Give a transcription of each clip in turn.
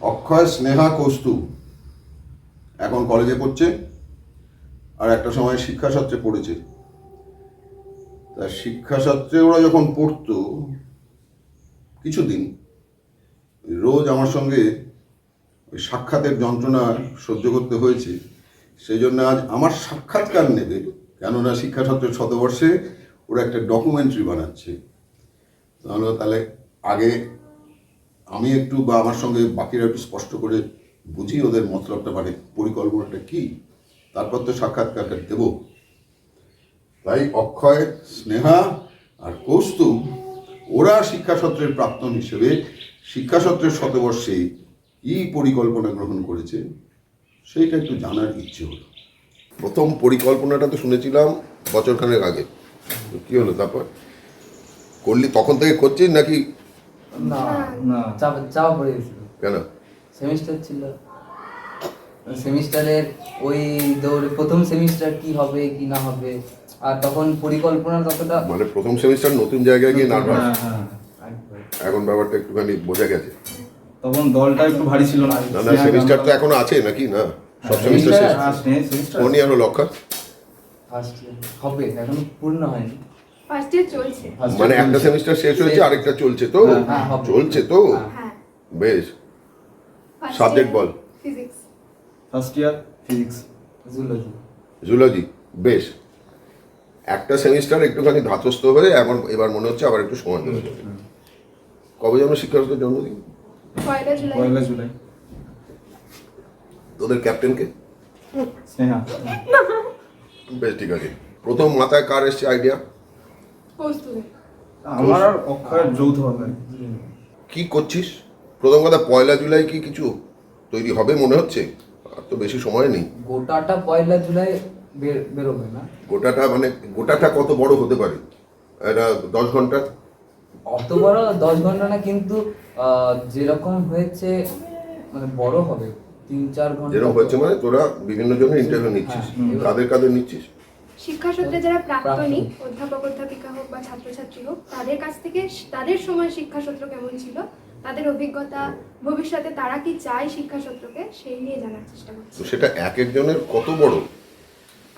অক্ষয় স্নেহা কৌস্তুভ এখন কলেজে পড়ছে, আর একটা সময় শিক্ষাসত্রে পড়েছে। তা শিক্ষাসত্রে ওরা যখন পড়তো, কিছুদিন, রোজ আমার সঙ্গে ওই সাক্ষাতের যন্ত্রণা সহ্য করতে হয়েছে। সেই জন্য আজ আমার সাক্ষাৎকার নেবে, কেননা শিক্ষাসত্রের শতবর্ষে ওরা একটা ডকুমেন্টারি বানাচ্ছে। তাহলে তাহলে আগে আমি একটু বা আমার সঙ্গে বাকিরা একটু স্পষ্ট করে বুঝি ওদের মতলবটা মানে পরিকল্পনাটা কি, তারপর তো সাক্ষাৎকারটা দেব। তাই অক্ষয়, স্নেহা আর কৌস্তুভ ওরা শিক্ষাসত্রের প্রাক্তন হিসেবে শিক্ষাসত্রের শতবর্ষে কি পরিকল্পনা গ্রহণ করেছে, সেইটা একটু জানার ইচ্ছে হলো। প্রথম পরিকল্পনাটা তো শুনেছিলাম বছরখানেক আগে। কি হলো তারপর? করলি তখন থেকে করছিস নাকি না না। চাপ চাপ পড়ে গেছিল। কেন? সেমিস্টার ছিল। সেমিস্টারের ওই দৌড়ে প্রথম সেমিস্টার কি হবে কি না হবে আর তখন পরিকল্পনা ততটা মানে প্রথম সেমিস্টার নতুন জায়গায় গিয়ে নার্ভাস হ্যাঁ হ্যাঁ একবার। এখন ব্যাপারটা একটুখানি বোঝা গেছে। তখন দলটা একটু ভারী ছিল না। না সেমিস্টার তো এখনও আছে নাকি? না সব সেমিস্টার শেষ? হ্যাঁ, কোন ইয়ার হলো ফার্স্ট হবে এখনও পূর্ণ হয়নি। মানে একটা সেমিস্টার শেষ হয়েছে আরেকটা চলছে তো? হ্যাঁ, হ্যাঁ। চলছে তো? হ্যাঁ। বেশ। Subject বল। Physics first year physics zoology zoology বেশ। একটা সেমিস্টার একটুখানি ধাতস্থ হয়ে এমন এবার মনে হচ্ছে আবার একটু সময় দেওয়া যাবে। কবে যেন শিক্ষকের জন্মদিন? পয়লা জুলাই। তোদের ক্যাপ্টেনকে স্নেহা। বেশ ঠিক আছে। প্রথম মাথায় কার এসছে আইডিয়া আমার আর অক্ষয়ের যৌথ হবে। কি করছিস? প্রথম কথা পয়লা জুলাই কি কিছু তৈরি হবে মনে হচ্ছে? আর তো বেশি সময় নেই। গোটাটা পয়লা জুলাই বের- বেরোবে না। গোটাটা মানে গোটাটা কত বড় হতে পারে? এটা দশ ঘণ্টা? অত বড় দশ ঘণ্টা না কিন্তু যেরকম হয়েছে মানে বড় হবে। তিন চার ঘণ্টা যেরকম হচ্ছে মানে তোরা বিভিন্ন জনের ইন্টারভিউ নিচ্ছিস। হ্যাঁ। কাদের কাদের নিচ্ছিস? শিক্ষা সূত্রে যারা প্রাক্তনী। অধ্যাপক অধ্যাপিকা হোক বা ছাত্রছাত্রী হোক তাদের কাছ থেকে তাদের সময় শিক্ষা সূত্র কেমন ছিল তাদের অভিজ্ঞতা ভবিষ্যতে তারা কি চায় শিক্ষা সূত্রকে সেই নিয়ে জানার চেষ্টা করছি। তো সেটা এক একজনের কত বড়?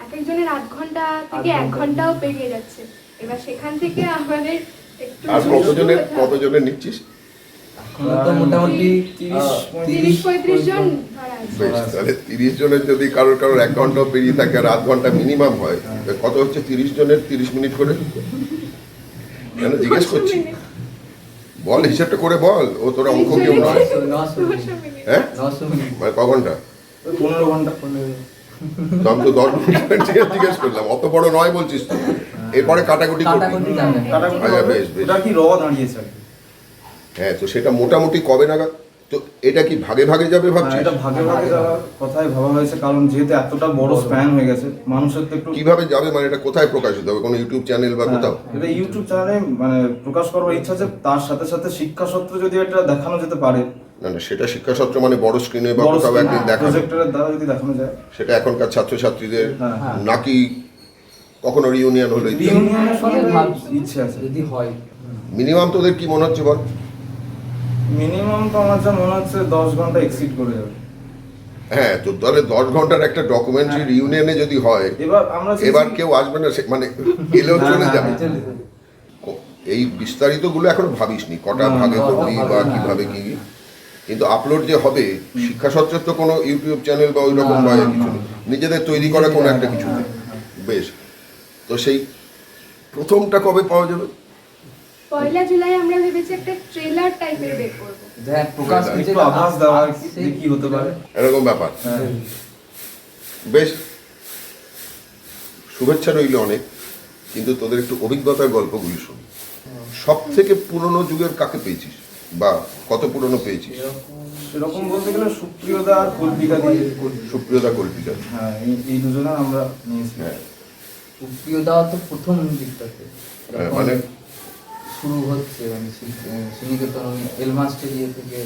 এক একজনের আধ ঘণ্টা থেকে এক ঘন্টাও পেরিয়ে যাচ্ছে। এবার সেখান থেকে আমাদের একটু আর কতজনের কতজনের নিচ্ছিস? এখনও তো মোটামুটি তিরিশ, পঁয়ত্রিশ জন বেশ তাহলে তিরিশ জনের যদি কারোর কারোর এক পেরিয়ে থাকে আর আধ ঘণ্টা মিনিমাম হয় কত হচ্ছে তিরিশ জনের তিরিশ মিনিট করে? কেন জিজ্ঞেস করছি? বল হিসাবটা করে বল ও তোরা অঙ্ক কেউ নয়। হ্যাঁ? মানে ক ঘণ্টা? পনেরো ঘণ্টা আমি তো দশ মিনিট জিজ্ঞেস করলাম অত বড় নয় বলছিস তো। এরপরে কাটাকুটি কাটাকুটি আচ্ছা, বেশ, বেশ। কি র দাঁড়িয়েছে আর কি। হ্যাঁ তো সেটা মোটামুটি কবে নাগাদ? তো এটা কি ভাগে ভাগে যাবে ভাবছি এটা ভাগে ভাগে যাওয়ার কথাই ভাবা হয়েছে কারণ যেহেতু এতটা বড় স্প্যান হয়ে গেছে মানুষের তো একটু কীভাবে যাবে? মানে এটা কোথায় প্রকাশিত হবে? কোনো ইউটিউব চ্যানেল বা হ্যাঁ, কোথাও? এটা ইউটিউব চ্যানেলে মানে প্রকাশ করার ইচ্ছা আছে তার সাথে সাথে শিক্ষা সত্র যদি এটা দেখানো যেতে পারে। না না সেটা শিক্ষাসত্র মানে বড় স্ক্রিনে বা বড় কোথাও একদিন দেখাবে প্রজেক্টরের দ্বারা যদি দেখানো যায়। সেটা এখনকার ছাত্রছাত্রীদের হ্যাঁ, হ্যাঁ। নাকি কখনো রিউনিয়ন হলো। ইচ্ছে আছে। যদি হয়। মিনিমাম তোদের কি মনে হচ্ছে বল? মিনিমাম তো আমার যা মনে হচ্ছে দশ ঘণ্টা এক্সিড করে যাবে। হ্যাঁ তো তাহলে দশ ঘণ্টার একটা ডকুমেন্টারি রিউনিয়নে যদি হয় এবার আমরা এবার কেউ আসবে না মানে এলেও হ্যাঁ, চলে হ্যাঁ, যাবে। এই বিস্তারিতগুলো এখনও ভাবিসনি কটা ভাগে করবি বা কীভাবে কি কিন্তু আপলোড যে হবে শিক্ষা শিক্ষাসত্রের তো কোনো ইউটিউব চ্যানেল বা ওই রকম বা কিছু নেই। নিজেদের তৈরি করা কোনো একটা কিছু নেই। বেশ। তো সেই প্রথমটা কবে পাওয়া যাবে? পয়লা জুলাই আমরা ভেবেছি একটা ট্রেলার টাইপের বের করব। হ্যাঁ প্রকাশ একটু আভাস দেওয়া আসছে, কি হতে পারে। এরকম ব্যাপার। হ্যাঁ। বেশ শুভেচ্ছা রইল অনেক কিন্তু তোদের একটু অভিজ্ঞতার গল্পগুলি শুনি। সব থেকে পুরনো যুগের কাকে পেয়েছিস? বা কত পুরনো পেয়েছিস? সেরকম বলতে গেলে সুপ্রিয়দা আর কল্পিকা দিয়ে সুপ্রিয়তা কল্পিকা। হ্যাঁ এই- দুজনে আমরা নিয়েছি। হ্যাঁ। তো প্রথম দিকটাতে। হ্যাঁ, মানে শুরু হচ্ছে মানে শ্রীনিকেতন এলমাস্টার ইয়ে থেকে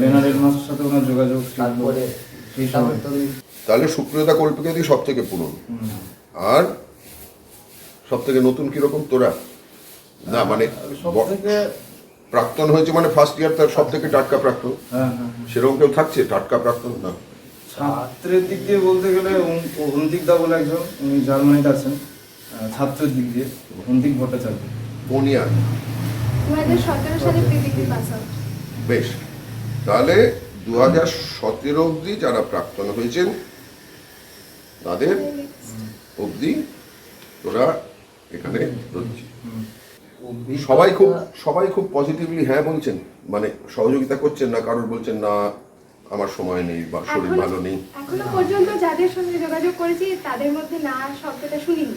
লেনার এডমাস্টার সাথে ওনার যোগাযোগ। তারপরে তারপরে তো তাহলে সুপ্রিয়তা কল্পিকা দিয়ে সব থেকে পুরনো আর সব থেকে নতুন কীরকম তোরা? না মানে সব থেকে প্রাক্তন হয়েছে মানে ফার্স্ট ইয়ার তার সব থেকে টাটকা প্রাক্তন। হ্যাঁ হ্যাঁ হ্যাঁ। সেরকম কেউ থাকছে টাটকা প্রাক্তন? না। ছাত্রের দিক দিয়ে বলতে গেলে অন্তিক দা বলে একজন উনি জার্মানিতে আছেন ছাত্রের দিক দিয়ে অন্তিক ভট্টাচার্য। কোন ইয়ার বেশ। তাহলে দু হাজার সতেরো অবধি যারা প্রাক্তন হয়েছেন তাদের অবধি তোরা এখানে সবাই খুব সবাই খুব পজিটিভলি হ্যাঁ বলছেন। মানে সহযোগিতা করছেন না কারোর বলছেন না আমার সময় নেই বা শরীর ভালো নেই। এখনও পর্যন্ত যাদের সঙ্গে যোগাযোগ করেছি তাদের মধ্যে না শব্দটা শুনিনি।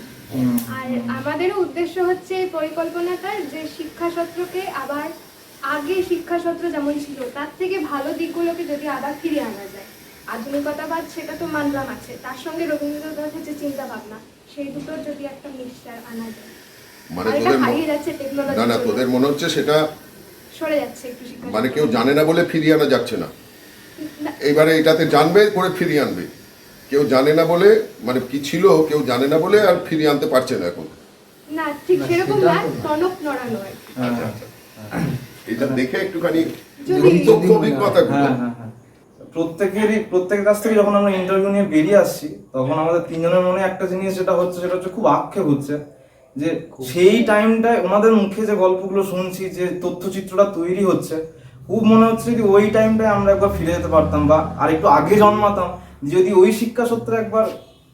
আর আমাদেরও উদ্দেশ্য হচ্ছে এই পরিকল্পনাটার যে শিক্ষা সত্রকে আবার আগে শিক্ষা সত্র যেমন ছিল তার থেকে ভালো দিকগুলোকে যদি আবার ফিরিয়ে আনা যায়। আধুনিকতাবাদ সেটা তো মানলাম আছে তার সঙ্গে রবীন্দ্রনাথের যে চিন্তা ভাবনা সেই দুটোর যদি একটা মিক্সচার আনা যায়। মানে আর তোদের হারিয়ে যাচ্ছে টেকনোলজি না না তোদের মনে হচ্ছে সেটা সরে যাচ্ছে একটু শিক্ষা মানে কেউ জানে না বলে ফিরিয়ে আনা যাচ্ছে না। না, এইবারে এটাতে জানবে করে ফিরিয়ে আনবে। কেউ জানে না বলে মানে কি ছিল কেউ জানে না বলে আর ফিরিয়ে আনতে পারছে না এখন। না ঠিক সেরকম না টনক নড়ানো আর কি। হ্যাঁ আচ্ছা, এটা দেখে একটুখানি হ্যাঁ হ্যাঁ হ্যাঁ। প্রত্যেকেরই প্রত্যেকের কাছ থেকে যখন আমরা ইন্টারভিউ নিয়ে বেরিয়ে আসছি তখন আমাদের তিনজনের মনে একটা জিনিস যেটা হচ্ছে সেটা হচ্ছে খুব আক্ষেপ হচ্ছে যে সেই টাইমটায় ওনাদের মুখে যে গল্পগুলো শুনছি যে তথ্যচিত্রটা তৈরি হচ্ছে খুব মনে হচ্ছে যদি ওই টাইমটায় আমরা একবার ফিরে যেতে পারতাম বা আর একটু আগে জন্মাতাম। যদি ওই শিক্ষা সত্রে একবার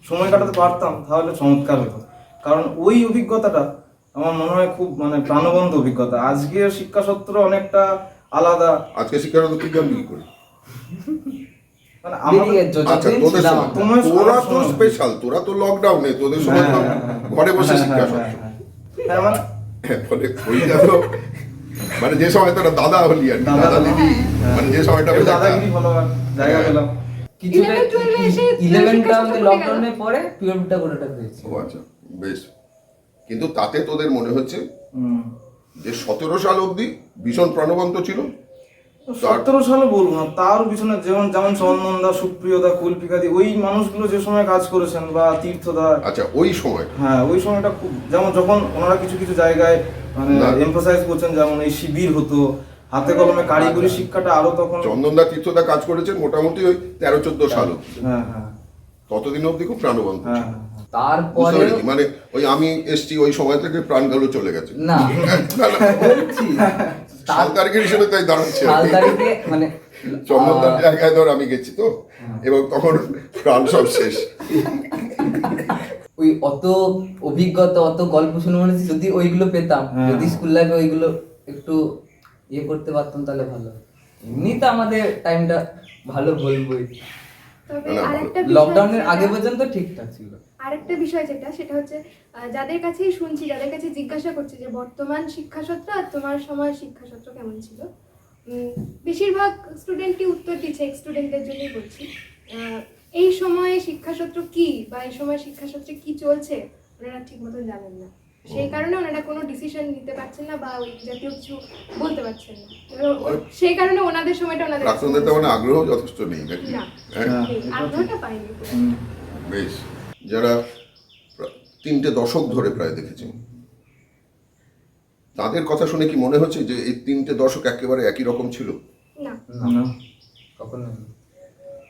সময় কাটাতে পারতাম তাহলে চমৎকার হতো। কারণ ওই অভিজ্ঞতাটা আমার মনে হয় খুব মানে প্রাণবন্ত অভিজ্ঞতা। আজকের শিক্ষা সত্র অনেকটা আলাদা। আজকে শিক্ষাগত কি জানবি কি করে? মানে আচ্ছা তোরা তো সময়- স্পেশাল তোরা তো লকডাউনে তোদের সময় তো ঘরে বসে শিক্ষা মানে ফলে মানে যে সময় তোরা দাদা হলি আর কি, দাদা দাদা দিদি মানে যে সময়টা হয়, জায়গা হ্যাঁ। পেলাম। কিছুটা 11, 12 এসে ইলেভেনটা শিক্ষা আমাদের সত্র পড়ে গেল। লকডাউনের পরে টুয়েলভটা গোটাটা পেয়েছি ও আচ্ছা বেশ কিন্তু তাতে তোদের মনে হচ্ছে হুম। যে সতেরো সাল অবধি ভীষণ প্রাণবন্ত ছিল সতেরো সালে বলব না তার পিছনে যেমন যেমন চন্দনদা সুপ্রিয়দা কুলপিকাদি ওই মানুষগুলো যে সময় কাজ করেছেন বা তীর্থদা আচ্ছা ওই সময় হ্যাঁ ওই সময়টা খুব যেমন যখন ওনারা কিছু কিছু জায়গায় মানে। এমফাসাইজ করছেন যেমন এই শিবির হতো হাতে কলমে কারিগরি শিক্ষাটা আরও তখন চন্দনদা তীর্থদা কাজ করেছেন মোটামুটি ওই তেরো চোদ্দ সাল হ্যাঁ হ্যাঁ। ততদিন অবধি খুব প্রাণবন্ত হ্যাঁ ছিল। হ্যাঁ। বুঝতে তারপরে মানে ওই আমি এসছি ওই সময় থেকে প্রাণগুলো চলে গেছে। না। না, না, বলছি তারিখের হিসেবে তাই দাঁড়াচ্ছে। মানে চন্দনদার জায়গায় ধর আমি গেছি তো। এবং তখন প্রাণ সব শেষ। ওই অত অভিজ্ঞতা অত গল্প শুনে মনে যদি ওইগুলো পেতাম হ্যাঁ। যদি স্কুল লাইফে ওইগুলো একটু ইয়ে করতে পারতাম তাহলে ভালো। এমনি তো আমাদের টাইমটা ভালো বলবোই। লকডাউনের আগে পর্যন্ত ঠিকঠাক ছিল। আরেকটা বিষয় যেটা সেটা হচ্ছে যাদের কাছেই শুনছি যাদের কাছে জিজ্ঞাসা করছি যে বর্তমান শিক্ষাসত্র আর তোমার সময় শিক্ষাসত্র কেমন ছিল? উম, বেশিরভাগ স্টুডেন্টই উত্তর দিচ্ছে স্টুডেন্টদের জন্যই বলছি। আহ, এই সময়ে শিক্ষাসত্র কি বা এই সময় শিক্ষা শিক্ষাসত্রে কি চলছে ওনারা ঠিক মতন জানেন না। সেই কারণে ওনারা কোনো ডিসিশন নিতে পারছেন না বা ওই জাতীয় কিছু বলতে পারছেন না। সেই কারণে ওনাদের সময়টা ওনাদের কাছে প্রাক্তনদের তো মানে আগ্রহ যথেষ্ট নেই নাকি। হ্যাঁ? আগ্রহটা পাইনি। বেশ। যারা তিনটে দশক ধরে প্রায় দেখেছেন তাদের কথা শুনে কি মনে হচ্ছে যে এই তিনটে দশক একেবারে একই রকম ছিল? না। না। কখনো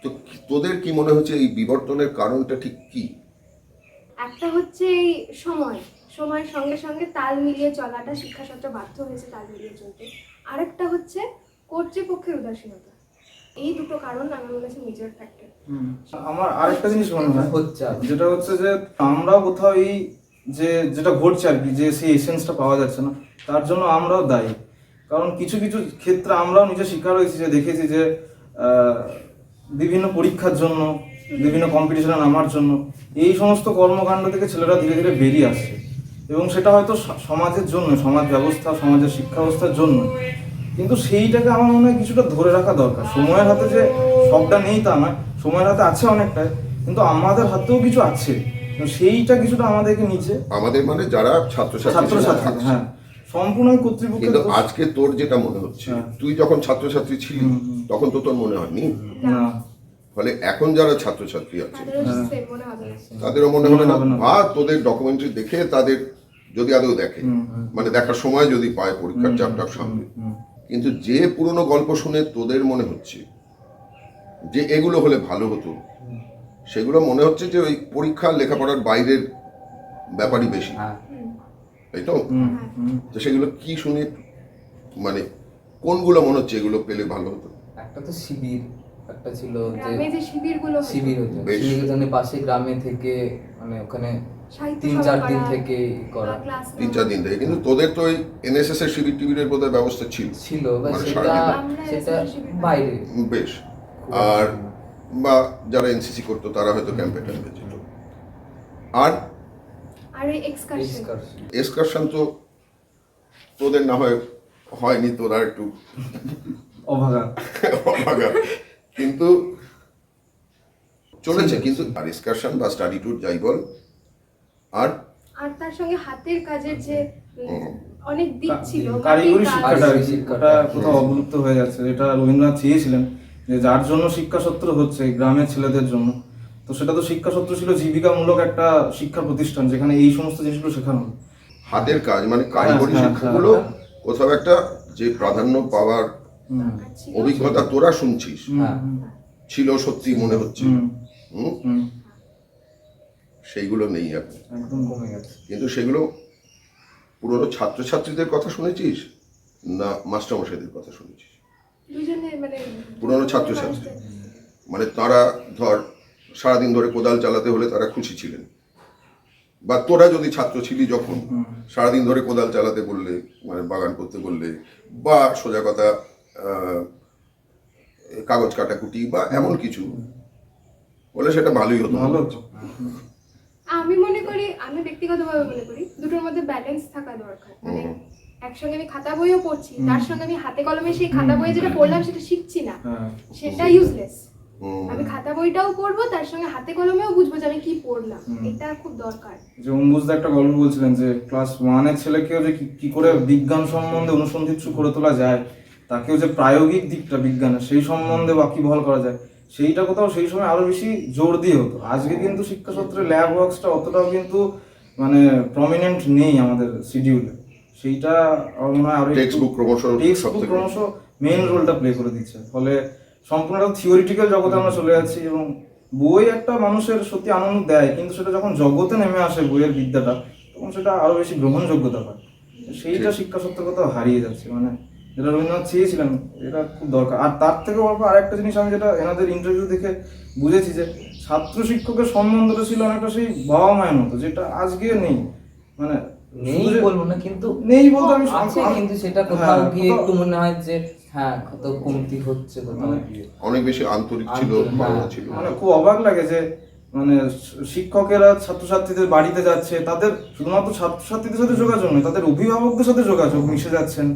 তো তোদের কি মনে হচ্ছে এই বিবর্তনের কারণটা ঠিক কি? একটা হচ্ছে এই সময়। সময়ের সঙ্গে সঙ্গে তাল মিলিয়ে চলাটা শিক্ষাসত্র বাধ্য হয়েছে তাল মিলিয়ে চলতে আরেকটা হচ্ছে কর্তৃপক্ষের উদাসীনতা এই দুটো কারণ আমার হচ্ছে মেজর ফ্যাক্টর। আমার আরেকটা জিনিস মনে হয় হচ্ছে। যেটা হচ্ছে যে আমরাও কোথাও এই যে, যেটা ঘটছে আর কি, যে সেই এসেন্সটা পাওয়া যাচ্ছে না, তার জন্য আমরাও দায়ী কারণ কিছু কিছু ক্ষেত্রে আমরাও নিজে শিকার হয়েছি যে দেখেছি যে বিভিন্ন পরীক্ষার জন্য, বিভিন্ন কম্পিটিশনে নামার জন্য, এই সমস্ত কর্মকাণ্ড থেকে ছেলেরা ধীরে ধীরে বেরিয়ে আসছে এবং সেটা হয়তো সমাজের জন্য সমাজ ব্যবস্থা সমাজের শিক্ষা ব্যবস্থার জন্য কিন্তু সেইটাকে আমার মনে হয় কিছুটা ধরে রাখা দরকার সময়ের হাতে যে সবটা নেই তা নয় সময়ের হাতে আছে অনেকটাই কিন্তু আমাদের হাতেও কিছু আছে সেইটা কিছুটা আমাদেরকে নিচে আমাদের মানে যারা ছাত্রছাত্রী ছাত্রছাত্রী। হ্যাঁ সম্পূর্ণ কর্তৃপক্ষের কিন্তু আজকে তোর যেটা মনে হচ্ছে হ্যাঁ। তুই যখন ছাত্রছাত্রী ছিলি। তখন তো তোর মনে হয়নি না ফলে এখন যারা ছাত্রছাত্রী আছে তাদেরও হ্যাঁ। মনে মনে মনে হবে না। বা তোদের ডকুমেন্টারি দেখে তাদের যদি আদৌ দেখে। মানে দেখার সময় যদি পায় পরীক্ষার চাপটা সামনে। কিন্তু যে পুরনো গল্প শুনে তোদের মনে হচ্ছে যে এগুলো হলে ভালো হতো সেগুলো মনে হচ্ছে যে ওই পরীক্ষা লেখাপড়ার বাইরের ব্যাপারই বেশি। হ্যাঁ। তাই তো। তো সেগুলো কি শুনে মানে কোনগুলো মনে হচ্ছে এগুলো পেলে ভালো হতো? একটা তো শিবির একটা ছিল যে যে শিবিরগুলো হতো, শিবির হতো। বেশ। পাশে গ্রামে থেকে মানে ওখানে তিন চার দিন থেকে করা। তিন চার দিন থেকে। কিন্তু তোদের তো ওই এনএসএস এর শিবির টিবিরের বোধহয় ব্যবস্থা ছিল। ছিল মানে সেটা সেটা বাইরে। বেশ। আর বা যারা এনসিসি করতো তারা হয়তো ক্যাম্পে ট্যাম্পে যেত আর আর এক্সকারশন এক্সকারশন তো তোদের না হয় হয়নি তোরা একটু। অভাগা। অভাগা। কিন্তু চলেছে কিন্তু এক্সকারশন বা স্টাডি ট্যুর যাই বল আর? আর তার সঙ্গে হাতের কাজের যে অনেক দিক ছিল কারিগরি শিক্ষাটা শিক্ষাটা। কোথাও অবলুপ্ত হয়ে যাচ্ছে যেটা রবীন্দ্রনাথ চেয়েছিলেন যে যার জন্য শিক্ষা সত্র হচ্ছে গ্রামের ছেলেদের জন্য তো সেটা তো শিক্ষা সত্র ছিল জীবিকামূলক একটা শিক্ষা প্রতিষ্ঠান যেখানে এই সমস্ত জিনিসগুলো শেখানো। হাতের কাজ মানে কারিগরি হ্যাঁ, হ্যাঁ, শিক্ষাগুলো কোথাও একটা যে প্রাধান্য পাওয়ার। অভিজ্ঞতা তোরা শুনছিস। হ্যাঁ। ছিল সত্যি মনে হচ্ছে। সেইগুলো নেই এখন। একদম কমে গেছে। কিন্তু সেগুলো পুরনো ছাত্রছাত্রীদের কথা শুনেছিস? না মাস্টারমশাইদের কথা শুনেছিস? দুজনে মানে পুরনো ছাত্রছাত্রী। মানে তারা ধর সারাদিন ধরে কোদাল চালাতে হলে তারা খুশি ছিলেন। বা তোরা যদি ছাত্র ছিলি যখন সারাদিন ধরে কোদাল চালাতে বললে মানে বাগান করতে বললে বা সোজা কথা কাগজ কাটাকুটি বা এমন কিছু। বলে সেটা ভালোই হতো। ভালো তো আমি মনে করি আমি ব্যক্তিগতভাবে মনে করি দুটোর মধ্যে ব্যালেন্স থাকা দরকার। মানে একসঙ্গে আমি খাতা বইও পড়ছি তার সঙ্গে আমি হাতে কলমে সেই খাতা বইয়ে যেটা পড়লাম সেটা শিখছি না। হ্যাঁ। সেটা ইউজলেস আমি খাতা বইটাও পড়ব তার সঙ্গে হাতে কলমেও বুঝব যে আমি কি পড়লাম। এটা খুব দরকার। যে অম্বুজদা একটা গল্প বলছিলেন যে ক্লাস ওয়ানের ছেলেকেও যে কি- কি করে বিজ্ঞান সম্বন্ধে অনুসন্ধিৎসু করে তোলা যায় তাকেও যে প্রায়োগিক দিকটা বিজ্ঞানের সেই সম্বন্ধে ওয়াকিবহাল করা যায়। সেইটা কোথাও সেই সময় আরও বেশি জোর দিয়ে হতো। আজকে কিন্তু শিক্ষাসূত্রে ল্যাব ওয়ার্কসটা অতটাও কিন্তু মানে প্রমিনেন্ট নেই আমাদের শিডিউলে সেইটা আমার মনে হয় আরও ক্রমশ টেক্সট ক্রমশ মেইন রোলটা প্লে করে দিচ্ছে। ফলে সম্পূর্ণ থিওরিটিক্যাল জগতে আমরা চলে যাচ্ছি এবং বই একটা মানুষের সত্যি আনন্দ দেয় কিন্তু সেটা যখন জগতে নেমে আসে বইয়ের বিদ্যাটা তখন সেটা আরও বেশি গ্রহণযোগ্যতা পায়। সেইটা শিক্ষা কোথাও হারিয়ে যাচ্ছে। মানে যেটা রবীন্দ্রনাথ চেয়েছিলেন এটা খুব দরকার। আর তার থেকে অল্প আরেকটা জিনিস আমি যেটা এনাদের ইন্টারভিউ দেখে বুঝেছি যে ছাত্র শিক্ষকের সম্বন্ধটা ছিল অনেকটা সেই বাবা মায়ের মতো যেটা আজকে নেই। মানে নেই বলব না কিন্তু নেই বলতে আমি আছে কিন্তু সেটা কোথাও হ্যাঁ, গিয়ে একটু মনে হয় যে হ্যাঁ কত কমতি হচ্ছে কোথাও মানে অনেক বেশি আন্তরিক ছিল হ্যাঁ। ছিল। মানে খুব অবাক লাগে যে মানে শিক্ষকেরা ছাত্রছাত্রীদের বাড়িতে যাচ্ছে তাদের শুধুমাত্র ছাত্রছাত্রীদের সাথে যোগাযোগ নয় তাদের অভিভাবকদের সাথে যোগাযোগ মিশে যাচ্ছেন।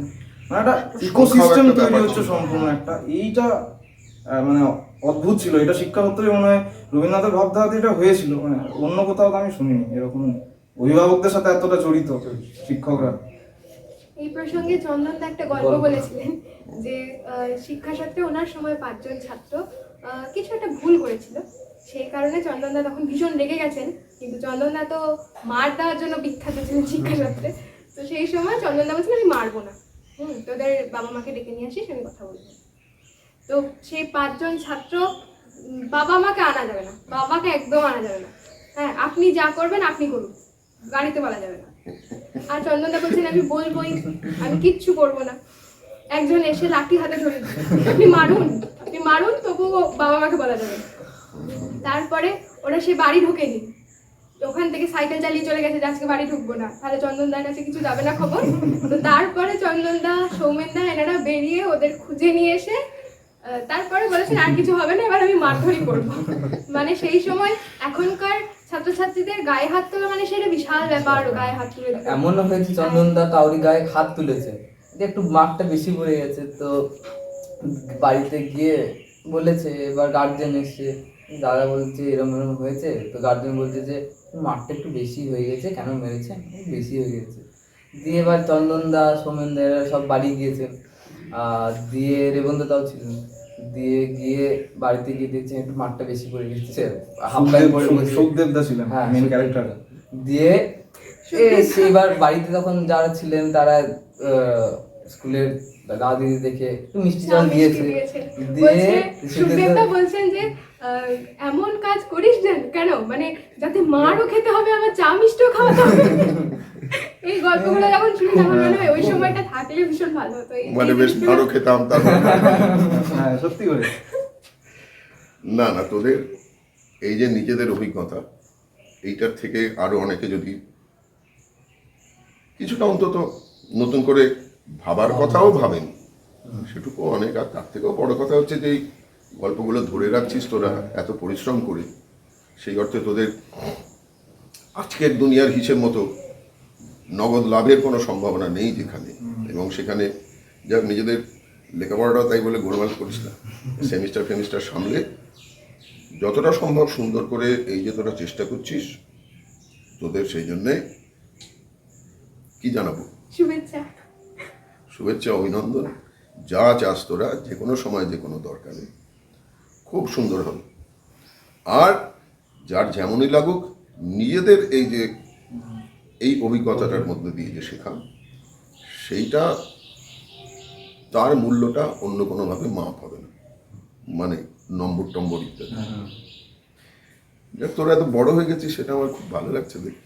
মানে একটা ইকোসিস্টেম তৈরি হচ্ছে। সম্পূর্ণ একটা। এইটা মানে অদ্ভুত ছিল। এটা শিক্ষা সত্ত্বে মনে হয় রবীন্দ্রনাথের ভাবধারাতে এটা হয়েছিল। মানে অন্য কোথাও তো আমি শুনিনি এরকম অভিভাবকদের সাথে এতটা জড়িত শিক্ষকরা। এই প্রসঙ্গে চন্দন দা একটা গল্প। বলেছিলেন যে আহ, শিক্ষাক্ষেত্রে ওনার সময় পাঁচজন ছাত্র আহ, কিছু একটা ভুল করেছিল। সেই কারণে চন্দন দা তখন ভীষণ রেগে গেছেন। কিন্তু চন্দন দা তো মার দেওয়ার জন্য বিখ্যাত ছিলেন শিক্ষাক্ষেত্রে তো সেই সময় চন্দন দা বলছিলেন আমি মারবো না। হুম তোদের বাবা মাকে ডেকে নিয়ে আসিস, আমি কথা বলব তো সেই পাঁচজন ছাত্র বাবা মাকে আনা যাবে না। বাবাকে একদম আনা যাবে না। হ্যাঁ আপনি যা করবেন, আপনি করুন। গাড়িতে বলা যাবে না। আর চন্দনদা বলছেন, আমি বলবোই, আমি কিচ্ছু করব না। একজন এসে লাঠি হাতে ধরে। আপনি মারুন আপনি মারুন, তবুও বাবা মাকে বলা যাবে। তারপরে ওরা সে বাড়ি ঢোকেনি। ওখান থেকে সাইকেল চালিয়ে চলে গেছে যে আজকে বাড়ি ঢুকবো না। তাহলে চন্দনদার কাছে কিছু যাবে না খবর? তো তারপরে চন্দনদা সৌমেনদা এনারা বেরিয়ে ওদের খুঁজে নিয়ে এসে তারপরে বলেছেন আর কিছু হবে না এবার আমি মারধরি করব। মানে সেই সময় এখনকার ছাত্রছাত্রীদের গায়ে হাত তোলা মানে সেটা বিশাল ব্যাপার গায়ে হাত তুলে দিতে। এমনও হয়েছে চন্দনদা কাউরি গায়ে হাত তুলেছে। একটু মাঠটা বেশি পড়ে গেছে তো বাড়িতে গিয়ে বলেছে এবার গার্জেন এসে দাদা বলছে এরম এরম হয়েছে। তো গার্জেন বলছে যে মাঠটা একটু বেশি হয়ে গেছে কেন মেরেছে? বেশি হয়ে গেছে। দিয়ে এবার চন্দনদা সোমেনদা এরা সব বাড়ি গিয়েছে। আর দিয়ে রেবন্ত দাও ছিলেন দিয়ে গিয়ে বাড়িতে গিয়ে দেখছে একটু মাঠটা বেশি পড়ে গেছে। হাফ প্যান্ট পরে বসে। সুখদেবদা ছিলেন হ্যাঁ, মেন ক্যারেক্টার দিয়ে এ, সেবার বাড়িতে তখন যারা ছিলেন তারা আহ, স্কুলের দাদা দিদি দেখে একটু মিষ্টি জল দিয়েছে। দিয়ে বলছেন যে এমন কাজ করিস যেন কেন? মানে যাতে মারও খেতে হবে আমার চা মিষ্টিও খাওয়াতে হবে। এই গল্পগুলো যখন শুনি তখন মনে হয় ওই সময়টা থাকলে ভীষণ ভালো হতো। মানে বেশ ভালো খেতাম তার হ্যাঁ সত্যি করে। না না তোদের এই যে নিজেদের অভিজ্ঞতা এইটার থেকে আরও অনেকে যদি কিছুটা অন্তত নতুন করে ভাবার কথাও ভাবেন সেটুকু অনেক আর তার থেকেও বড় কথা হচ্ছে যে গল্পগুলো ধরে রাখছিস তোরা এত পরিশ্রম করে। সেই অর্থে তোদের আজকের দুনিয়ার হিসেব মতো নগদ লাভের কোনো সম্ভাবনা নেই যেখানে। এবং সেখানে যাক নিজেদের লেখাপড়াটাও তাই বলে গোলমাল করিস না। সেমিস্টার ফেমিস্টার সামলে যতটা সম্ভব সুন্দর করে এই যে তোরা চেষ্টা করছিস তোদের সেই জন্যে কি জানাব? শুভেচ্ছা। শুভেচ্ছা অভিনন্দন। যা চাস তোরা যে কোনো সময় যে কোনো দরকারে। খুব সুন্দর হবে আর যার যেমনই লাগুক নিজেদের এই যে এই অভিজ্ঞতাটার মধ্যে দিয়ে যে শেখা সেইটা তার মূল্যটা অন্য কোনোভাবে মাপ হবে না। মানে নম্বর টম্বর ইত্যাদি যাক তোরা এত বড় হয়ে গেছিস সেটা আমার খুব ভালো লাগছে দেখে